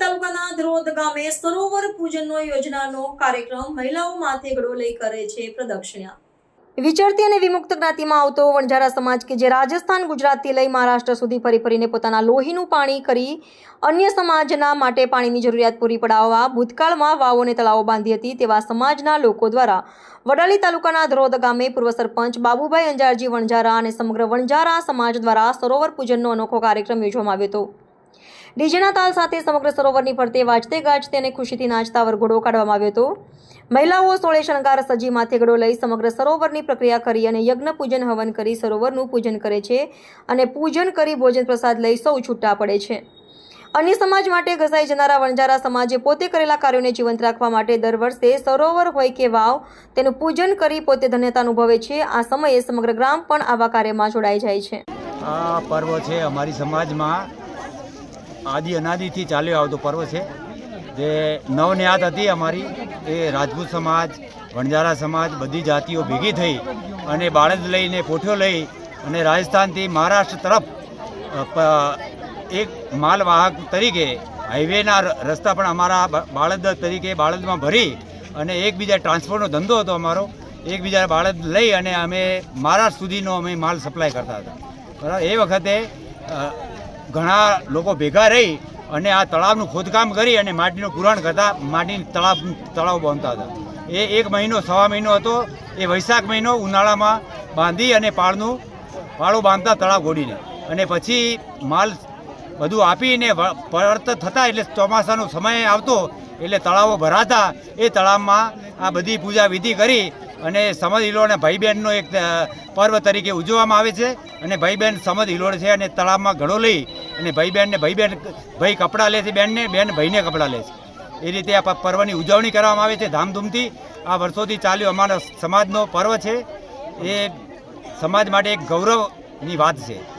તાલુકાના ધ્રોદ ગામે સરોવર પૂજનનો યોજનાનો કાર્યક્રમ મહિલાઓ માથે ગળો લઈ કરે છે પ્રદક્ષિણા. વિચરતી અને વિમુક્ત જ્ઞાતિમાં આવતો વણઝારા સમાજ કે જે રાજસ્થાન ગુજરાતથી લઈ મહારાષ્ટ્ર સુધી ફરી ફરીને પોતાના લોહીનું પાણી કરી અન્ય સમાજના માટે પાણીની જરૂરિયાત પૂરી પડાવવા ભૂતકાળમાં વાવોને તળાવો બાંધી હતી તેવા સમાજના લોકો દ્વારા વડાલી તાલુકાના ધ્રોદ ગામે પૂર્વ સરપંચ બાબુભાઈ અંજારજી વણઝારા અને સમગ્ર વણઝારા સમાજ દ્વારા સરોવર પૂજનનો અનોખો કાર્યક્રમ યોજવામાં આવ્યો હતો. ડીજેના તાલ સાથે સમગ્ર સરોવરની ફરતે વાજતે ગાજતે અને ખુશીથી નાચતા વરઘોડો કાઢવામાં આવ્યો હતો. મહિલાઓ સોળે શણગાર સજી માથેગડો લઈ સમગ્ર સરોવરની પ્રક્રિયા કરી અને યજ્ઞ પૂજન હવન કરી સરોવરનું પૂજન કરે છે અને પૂજન કરી ભોજન પ્રસાદ લઈ સૌ છૂટા પડે છે. અન્ય સમાજ માટે ઘસાઈ જનારા વણજારા સમાજે પોતે કરેલા કાર્યોને જીવંત રાખવા માટે દર વર્ષે સરોવર હોય કે વાવ, તેનું પૂજન કરી પોતે ધન્યતા અનુભવે છે. આ સમયે સમગ્ર ગ્રામ પણ આવા કાર્યમાં જોડાઈ જાય છે. આ પર્વ છે અમારી સમાજમાં. આદિ અનાદિથી ચાલ્યો આવતો પર્વ છે. જે નવનિયાત હતી અમારી, એ રાજપૂત સમાજ વણજારા સમાજ, બધી જાતિઓ ભેગી થઈ અને બાળદ લઈને પોઠ્યો લઈ અને રાજસ્થાનથી મહારાષ્ટ્ર તરફ એક માલવાહક તરીકે હાઈવેના રસ્તા પણ અમારા બાળદ તરીકે બાળદમાં ભરી અને એકબીજા ટ્રાન્સપોર્ટનો ધંધો હતો અમારો. એકબીજા બાળદ લઈ અને અમે મહારાષ્ટ્ર સુધીનો અમે માલ સપ્લાય કરતા હતા. બરાબર? એ વખતે ઘણા લોકો ભેગા રહી અને આ તળાવનું ખોદકામ કરી અને માટીનું પુરાણ કરતા માટી તળાવ તળાવ બાંધતા હતા. એ એક મહિનો, સવા મહિનો હતો. એ વૈશાખ મહિનો ઉનાળામાં બાંધી અને પાળનું, પાળો બાંધતા તળાવ ગોડીને. અને પછી માલ બધું આપીને પરત થતા એટલે ચોમાસાનો સમય આવતો, એટલે તળાવો ભરાતા એ તળાવમાં આ બધી પૂજા વિધિ કરી અને સમદ હિલોળ અને ભાઈ બહેનનો એક પર્વ તરીકે ઉજવવામાં આવે છે. અને ભાઈ બહેન સમદ હિલોળ છે અને તળાવમાં ઘડો લઈ અને ભાઈ બહેનને ભાઈ બહેન ભાઈ કપડાં લે છે બહેનને બેન ભાઈને કપડાં લે છે. એ રીતે આ પર્વની ઉજવણી કરવામાં આવે છે ધામધૂમથી. આ વર્ષોથી ચાલ્યો અમારા સમાજનો પર્વ છે. એ સમાજ માટે એક ગૌરવની વાત છે.